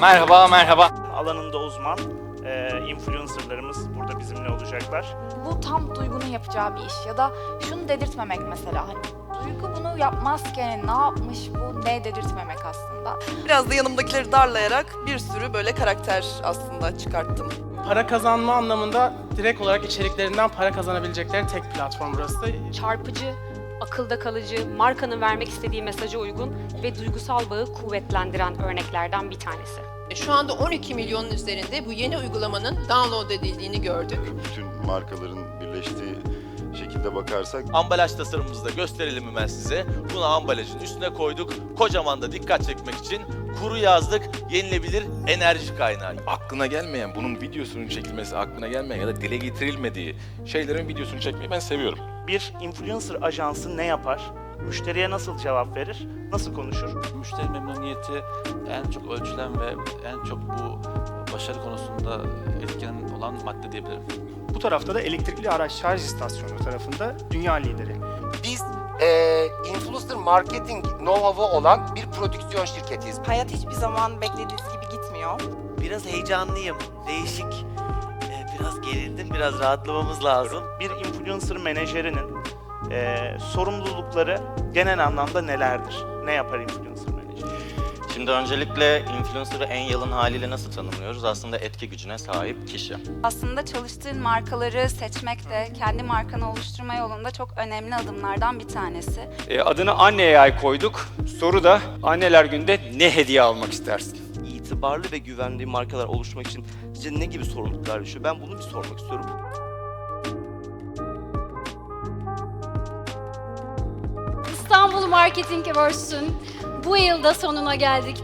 Merhaba, merhaba. alanında uzman e, influencerlarımız burada bizimle olacaklar. Bu tam duygunun yapacağı bir iş ya da şunu dedirtmemek mesela hani duygu bunu yapmazken ne yapmış bu ne dedirtmemek aslında. Biraz da yanımdakileri darlayarak bir sürü böyle karakter aslında çıkarttım. Para kazanma anlamında direkt olarak içeriklerinden para kazanabilecekleri tek platform burası. çarpıcı, akılda kalıcı, markanın vermek istediği mesaja uygun ve duygusal bağı kuvvetlendiren örneklerden bir tanesi. Şu anda 12 milyonun üzerinde bu yeni uygulamanın download edildiğini gördük. bütün markaların birleştiği şekilde bakarsak Ambalaj tasarımımızı da gösterelim hemen size. Bunu ambalajın üstüne koyduk. Kocaman da dikkat çekmek için kuru yazdık. Yenilebilir enerji kaynağı. aklına gelmeyen, bunun videosunun çekilmesi aklına gelmeyen ya da dile getirilmediği şeylerin videosunu çekmeyi ben seviyorum. Bir influencer ajansı ne yapar? Müşteriye nasıl cevap verir? Nasıl konuşur? müşteri memnuniyeti en çok ölçülen ve en çok bu başarı konusunda etken olan madde diyebilirim. Bu tarafta da elektrikli araç şarj istasyonu tarafında dünya lideri. Biz eee influencer marketing know-how'u olan bir prodüksiyon şirketiyiz. Hayat hiçbir zaman beklediğiniz gibi gitmiyor. Biraz heyecanlıyım. Değişik. Ee, biraz gerildim. Biraz rahatlamamız lazım. Bir influencer menajerinin e, sorumlulukları genel anlamda nelerdir? Ne yapar influencer menajeri? Şimdi öncelikle influencer'ı en yalın haliyle nasıl tanımlıyoruz? Aslında etki gücüne sahip kişi. Aslında çalıştığın markaları seçmek de kendi markanı oluşturma yolunda çok önemli adımlardan bir tanesi. E, adını Anne AI koyduk. Soru da Anneler Günü'nde ne hediye almak istersin? İtibarlı ve güvenli markalar oluşturmak için sizce ne gibi sorumluluklar düşüyor? Ben bunu bir sormak istiyorum. İstanbul Marketing Awards'un bu yılda sonuna geldik.